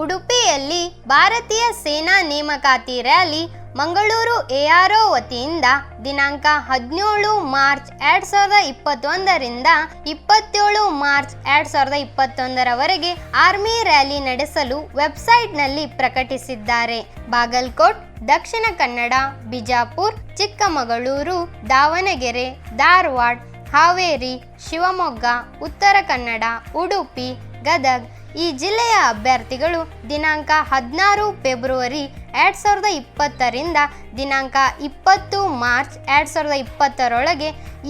ಉಡುಪಿಯಲ್ಲಿ ಭಾರತೀಯ ಸೇನಾ ನೇಮಕಾತಿ ರ್ಯಾಲಿ ಮಂಗಳೂರು ಎಆರ್ಒ ವತಿಯಿಂದ ದಿನಾಂಕ ಹದಿನೇಳು ಮಾರ್ಚ್ ಎರಡು ಸಾವಿರದ ಇಪ್ಪತ್ತೊಂದರಿಂದ ಇಪ್ಪತ್ತೇಳು ಮಾರ್ಚ್ ಎರಡು ಸಾವಿರದ ಇಪ್ಪತ್ತೊಂದರವರೆಗೆ ಆರ್ಮಿ ರ್ಯಾಲಿ ನಡೆಸಲು ವೆಬ್ಸೈಟ್ನಲ್ಲಿ ಪ್ರಕಟಿಸಿದ್ದಾರೆ. ಬಾಗಲ್ಕೋಟ್, ದಕ್ಷಿಣ ಕನ್ನಡ, ಬಿಜಾಪುರ್, ಚಿಕ್ಕಮಗಳೂರು, ದಾವಣಗೆರೆ, ಧಾರವಾಡ, ಹಾವೇರಿ, ಶಿವಮೊಗ್ಗ, ಉತ್ತರ ಕನ್ನಡ, ಉಡುಪಿ, ಗದಗ್ ಈ ಜಿಲ್ಲೆಯ ಅಭ್ಯರ್ಥಿಗಳು ದಿನಾಂಕ ಹದಿನಾರು ಫೆಬ್ರವರಿ ಎರಡು ಸಾವಿರದ ಇಪ್ಪತ್ತರಿಂದ ದಿನಾಂಕ ಇಪ್ಪತ್ತು ಮಾರ್ಚ್ ಎರಡು ಸಾವಿರದ ಇಪ್ಪತ್ತರೊಳಗೆ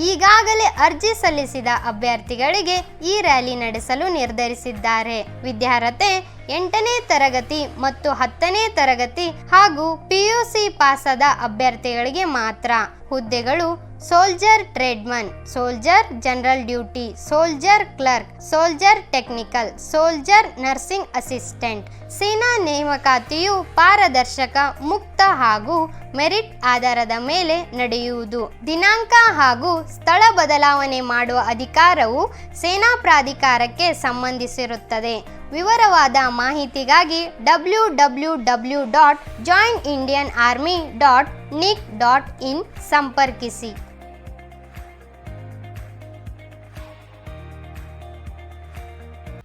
ಈಗಾಗಲೇ ಅರ್ಜಿ ಸಲ್ಲಿಸಿದ ಅಭ್ಯರ್ಥಿಗಳಿಗೆ ಈ ರ್ಯಾಲಿ ನಡೆಸಲು ನಿರ್ಧರಿಸಿದ್ದಾರೆ. ವಿದ್ಯಾರ್ಹತೆ ಎಂಟನೇ ತರಗತಿ ಮತ್ತು ಹತ್ತನೇ ತರಗತಿ ಹಾಗೂ ಪಿಯುಸಿ ಪಾಸಾದ ಅಭ್ಯರ್ಥಿಗಳಿಗೆ ಮಾತ್ರ. ಹುದ್ದೆಗಳು soldier tradesman, soldier general duty, soldier clerk, soldier technical, soldier nursing assistant, ಸೇನಾ ನೇಮಕಾತಿಯು ಪಾರದರ್ಶಕ ಮುಕ್ತ ಹಾಗೂ ಮೆರಿಟ್ ಆಧಾರದ ಮೇಲೆ ನಡೆಯುವುದು. ದಿನಾಂಕ ಹಾಗೂ ಸ್ಥಳ ಬದಲಾವಣೆ ಮಾಡುವ ಅಧಿಕಾರವು ಸೇನಾ ಪ್ರಾಧಿಕಾರಕ್ಕೆ ಸಂಬಂಧಿಸಿರುತ್ತದೆ. ವಿವರವಾದ ಮಾಹಿತಿಗಾಗಿ W W W dot joint Indian army dot nic dot in ಸಂಪರ್ಕಿಸಿ.